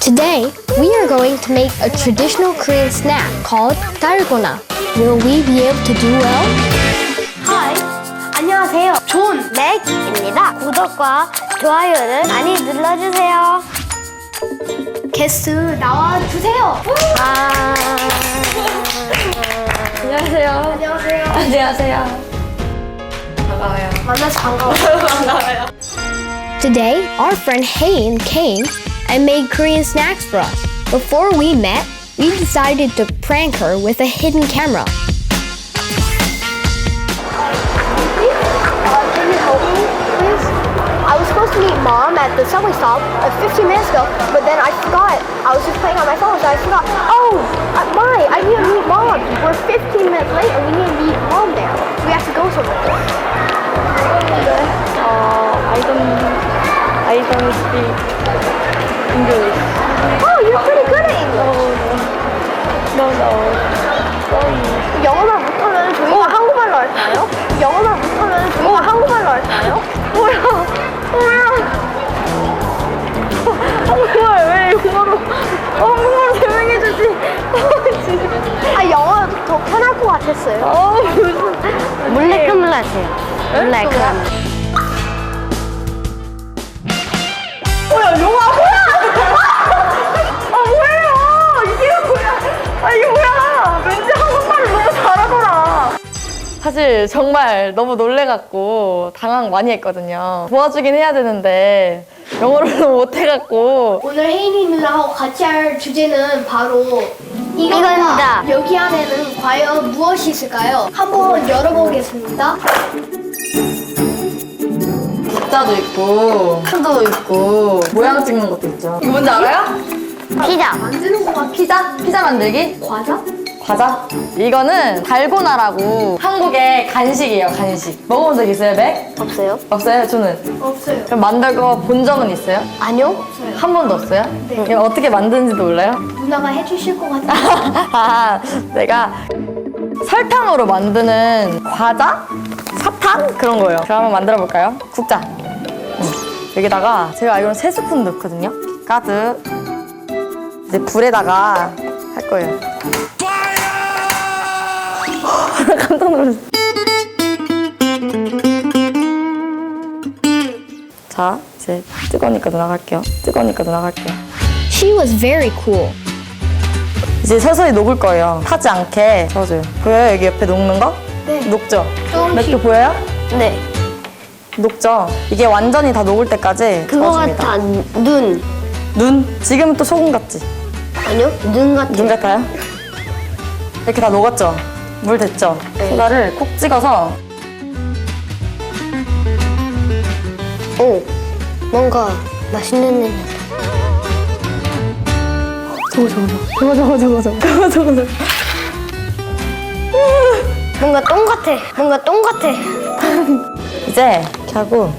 Today, we are going to make a traditional Korean snack called dalgona. Will we be able to do well? 하이 안녕하세요 존 맥입니다 구독과 좋아요를 많이 눌러주세요 게스트 나와주세요 아... 안녕하세요. 안녕하세요 안녕하세요. 반가워요. 만나서 반가워요 반가워요. Today, our friend Hain came and made Korean snacks for us. Before we met, we decided to prank her with a hidden camera. Uh, can you help me, please? I was supposed to meet mom at the subway stop uh, 15 minutes ago, but then I forgot. I was just playing on my phone, so I forgot. Oh, uh, my, I need to meet mom. We're 15 minutes late, and we need to meet mom there. We have to go somewhere. Uh, I don't, I don't speak English. Oh, you're pretty good at English. No, no. Sorry. 영어만 못하면 저희가 한국말로 할까요? 영어만 못하면 저희가 한국말로 할까요? 뭐야? 뭐야? 한국말 왜 영어로, 어, 한국말로 설명해주지? 어. 아 영어 더 편할 것 같았어요. 어, 무슨. 몰래 카메라세요. 몰래 카메라. 뭐야, 영화 사실 정말 너무 놀래갖고 당황 많이 했거든요. 도와주긴 해야 되는데 영어를 너무 못해갖고 오늘 혜인이 누나하고 같이 할 주제는 바로 이겁니다. 여기 안에는 과연 무엇이 있을까요? 한번 열어보겠습니다. 숫자도 있고 카드도 있고 모양 찍는 것도 있죠. 이거 뭔지 알아요? 피자. 만드는 것 같아. 피자? 피자 만들기? 과자? 과자? 이거는 달고나라고 한국의 간식이에요, 간식. 먹어본 적 있어요, 맥? 없어요? 없어요? 저는. 없어요. 그럼 만들고 본 적은 있어요? 아니요. 한 번도 없어요? 네. 이거 어떻게 만드는지도 몰라요? 누나가 해주실 것 같아요. 아, 내가 설탕으로 만드는 과자? 사탕? 그런 거예요. 그럼 한번 만들어 볼까요? 국자. 음, 여기다가 제가 알기로는 세 스푼 넣거든요. 가득. 이제 불에다가 할 거예요. 깜짝 놀랐어. 자, 이제 뜨거우니까 나갈게요. 뜨거우니까 나갈게요. She was very cool. 이제 서서히 녹을 거예요. 타지 않게 저어줘요. 보여요? 여기 옆에 녹는 거? 네. 녹죠? 조금씩. 몇개 보여요? 네. 녹죠? 이게 완전히 다 녹을 때까지 그거 저어줍니다. 같아. 눈. 눈? 지금 또 소금 같지? 아니요? 눈 같아. 눈 같아요? 이렇게 다 녹았죠? 물 됐죠? 네. 소다를 콕 찍어서 오. 뭔가 맛있는 냄새. 저거 저거 저거 저거 저거 저거 저거 저거 저거 뭔가 똥 같아. 뭔가 똥 같아. 이제 이렇게 하고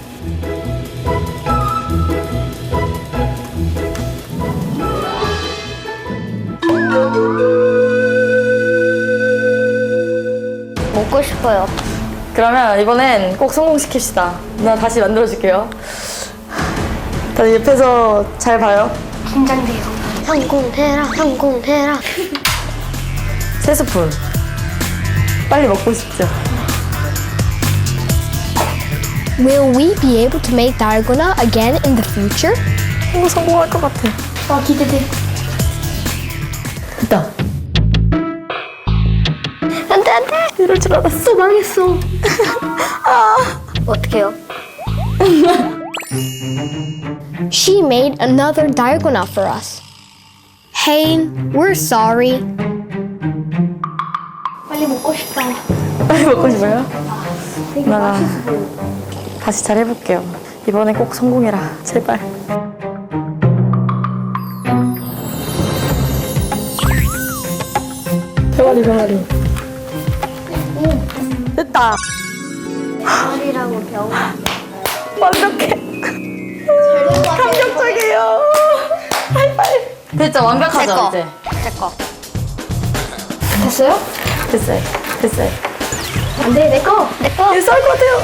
싶어요. 그러면 이번엔 꼭 성공시킵시다. 나 다시 만들어줄게요. 다들 옆에서 잘 봐요. 긴장돼요. 성공해라. 성공해라. 세 스푼. 빨리 먹고 싶죠? Will we be able to make dalgona again in the future? 오, 성공할 것 같아. 아 기대돼. 됐다. 이럴 줄 알았어. 망했어. 어떡해요? She made another dalgona for us. Hain, we're sorry. 빨리 먹고 싶다. 빨리 먹고 싶어요? 나 다시 잘 해볼게요. 이번엔 꼭 성공해라. 제발. 병아리 병아리. 됐다. 머리라고 병. 완벽해. 감격적이에요. 하이파이. 됐죠? 완벽하죠 거. 이제. 제 거. 됐어요? 됐어요. 됐어요. 안돼 내 거. 내 거. 쌀것 같아요.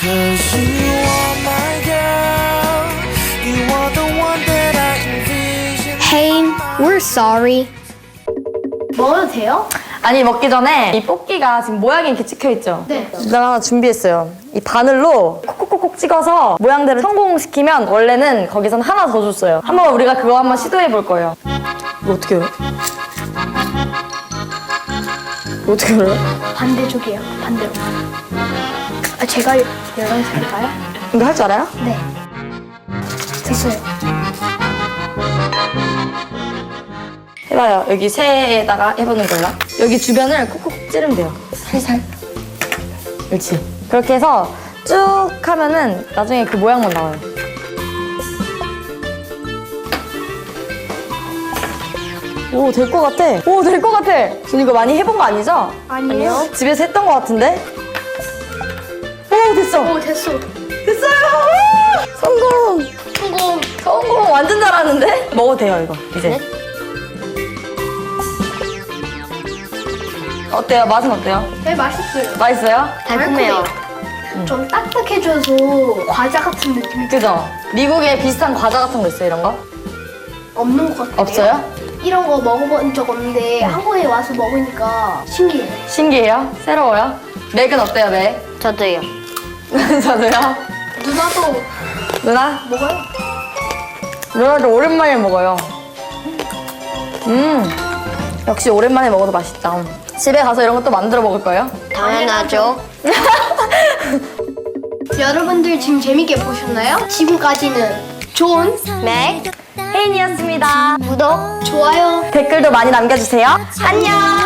Cause you are my girl, you are the one that I Sorry. 먹어도 돼요? 아니 먹기 전에 이 뽑기가 지금 모양이 이렇게 찍혀 있죠? 네. 제가 하나 준비했어요. 이 바늘로 콕콕콕콕 찍어서 모양대로 성공시키면 원래는 거기선 하나 더 줬어요. 한번 우리가 그거 한번 시도해 볼 거예요. 이거 어떻게 해요? 이거 어떻게 해요? 반대쪽이에요. 반대로. 아, 제가 열어드릴까요? 이거 할 줄 알아요? 네. 됐어요. 해봐요. 여기 새에다가 해보는 걸로. 여기 주변을 콕콕 찌르면 돼요. 살살. 그렇지. 그렇게 해서 쭉 하면은 나중에 그 모양만 나와요. 오, 될 것 같아. 오, 될 것 같아. 전 이거 많이 해본 거 아니죠? 아니에요. 집에서 했던 것 같은데? 오, 됐어. 오, 됐어. 됐어요. 우! 성공. 성공. 성공. 완전 잘하는데? 먹어도 돼요, 이거. 이제. 네? 어때요? 맛은 어때요? 네, 맛있어요. 맛있어요? 달콤해요. 좀 딱딱해져서 과자 같은 느낌이 그죠? 미국에 비슷한 과자 같은 거 있어요, 이런 거? 없는 것 같아요. 없어요? 이런 거 먹어본 적 없는데 한국에 와서 먹으니까 신기해요. 신기해요? 새로워요? 맥은 어때요, 맥? 저도요. 저도요? 누나도 누나? 먹어요? 누나도 오랜만에 먹어요. 음, 역시 오랜만에 먹어도 맛있다. 집에 가서 이런 것도 만들어 먹을 거예요? 당연하죠. 여러분들 지금 재밌게 보셨나요? 지금까지는 존, 맥, 혜인이었습니다. 구독, 좋아요, 댓글도 많이 남겨주세요. 안녕.